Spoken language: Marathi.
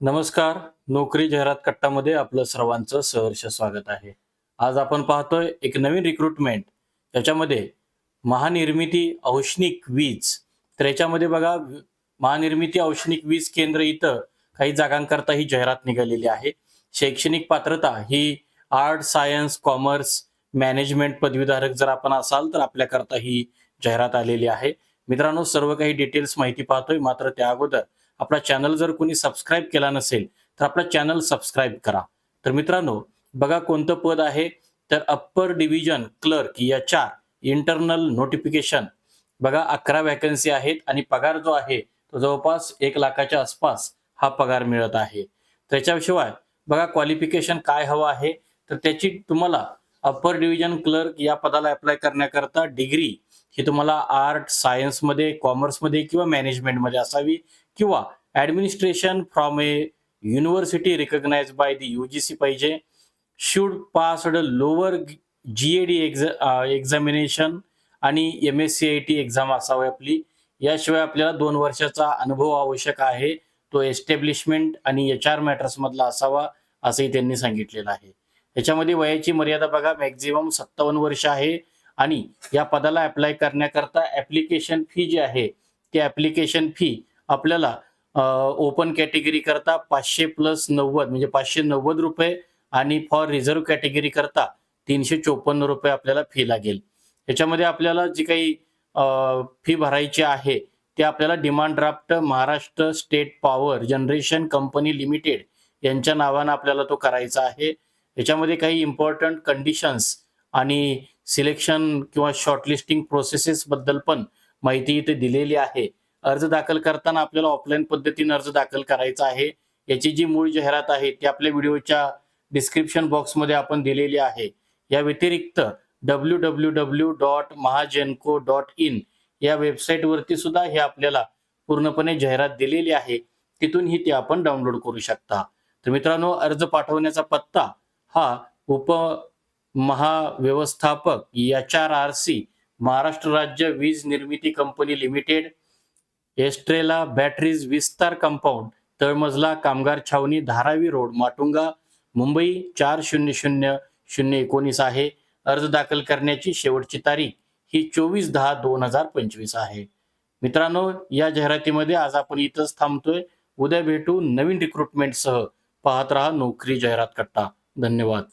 नमस्कार. नोकरी जाहिरात कट्टामध्ये आपलं सर्वांचं सहर्ष स्वागत आहे. आज आपण पाहतोय एक नवीन रिक्रुटमेंट त्याच्यामध्ये महानिर्मिती औष्णिक वीज. तर याच्यामध्ये बघा महानिर्मिती औष्णिक वीज केंद्र इथं काही जागांकरता ही जाहिरात निघालेली आहे. शैक्षणिक पात्रता ही आर्ट सायन्स कॉमर्स मॅनेजमेंट पदवीधारक जर आपण असाल तर आपल्याकरता ही जाहिरात आलेली आहे. मित्रांनो सर्व काही डिटेल्स माहिती पाहतोय. मात्र त्या अगोदर आपला चॅनल जर कोणी सबस्क्राईब केला नसेल तर आपला चॅनल सबस्क्राईब करा. तर मित्रांनो बघा कोणतं पद आहे. तर अप्पर डिव्हिजन क्लर्क या चार इंटरनल नोटिफिकेशन बघा अकरा वॅकन्सी आहेत आणि पगार जो आहे तो जवळपास एक लाखाच्या आसपास हा पगार मिळत आहे. त्याच्याशिवाय बघा क्वालिफिकेशन काय हवं आहे. तर त्याची तुम्हाला अप्पर डिव्हिजन क्लर्क या पदाला अप्लाय करण्याकरता डिग्री ही तुम्हाला आर्ट सायन्समध्ये कॉमर्समध्ये किंवा मॅनेजमेंटमध्ये असावी किंवा administration from a university recognise by the C पाहिजे. Should passed lower GAD examination आणि M S C I T exam असावी आपली. याशिवाय आपल्याला दोन वर्षाचा अनुभव आवश्यक आहे. तो एस्टॅब्लिशमेंट आणि एच आर मॅटर्स मधला असावा असंही त्यांनी सांगितलेलं आहे. याच्यामध्ये वयाची मर्यादा बघा मॅक्झिमम सत्तावन्न वर्ष आहे. आणि या पदाला अप्लाय करण्याकरता ऍप्लिकेशन फी जी आहे ती ऍप्लिकेशन फी आपल्याला ओपन कॅटेगरी करता पाचशे प्लस नव्वद म्हणजे पाचशे नव्वद रुपये आणि फॉर रिझर्व्ह कॅटेगरी करता तीनशे चोपन्न रुपये आपल्याला फी लागेल. याच्यामध्ये आपल्याला जी काही फी भरायची आहे ते आपल्याला demand draft Maharashtra state power generation company limited यांच्या नावानं आपल्याला तो करायचा आहे. याच्यामध्ये काही इम्पॉर्टंट कंडिशन्स आणि सिलेक्शन किंवा शॉर्टलिस्टिंग प्रोसेसेस बद्दल पण माहिती इथे दिलेली आहे. अर्ज दाखल करताना आपल्याला ऑफलाईन पद्धतीने अर्ज दाखल करायचा आहे. याची जी मूळ जाहिरात आहे ती आपल्या व्हिडिओच्या डिस्क्रिप्शन बॉक्समध्ये आपण दिलेली आहे. या व्यतिरिक्त W W W dot Mahagenco dot in या वेबसाईटवरती सुद्धा हे आपल्याला पूर्णपणे जाहिरात दिलेली आहे. तिथूनही ती आपण डाउनलोड करू शकता. तर मित्रांनो अर्ज पाठवण्याचा पत्ता हा उप महाव्यवस्थापक H R R C Maharashtra राज्य वीज निर्मिती कंपनी लिमिटेड एस्ट्रेला बॅटरीज विस्तार कंपाऊंड तळमजला कामगार छावणी धारावी रोड माटुंगा मुंबई चार शून्य शून्य शून्य एकोणीस आहे. अर्ज दाखल करण्याची शेवटची तारीख ही चोवीस दहा दोन हजार पंचवीस आहे. मित्रांनो या जाहिरातीमध्ये आज आपण इथंच थांबतोय. उद्या भेटू नवीन रिक्रुटमेंटसह पाहत रहा नोकरी जाहिरात कट्टा. धन्यवाद.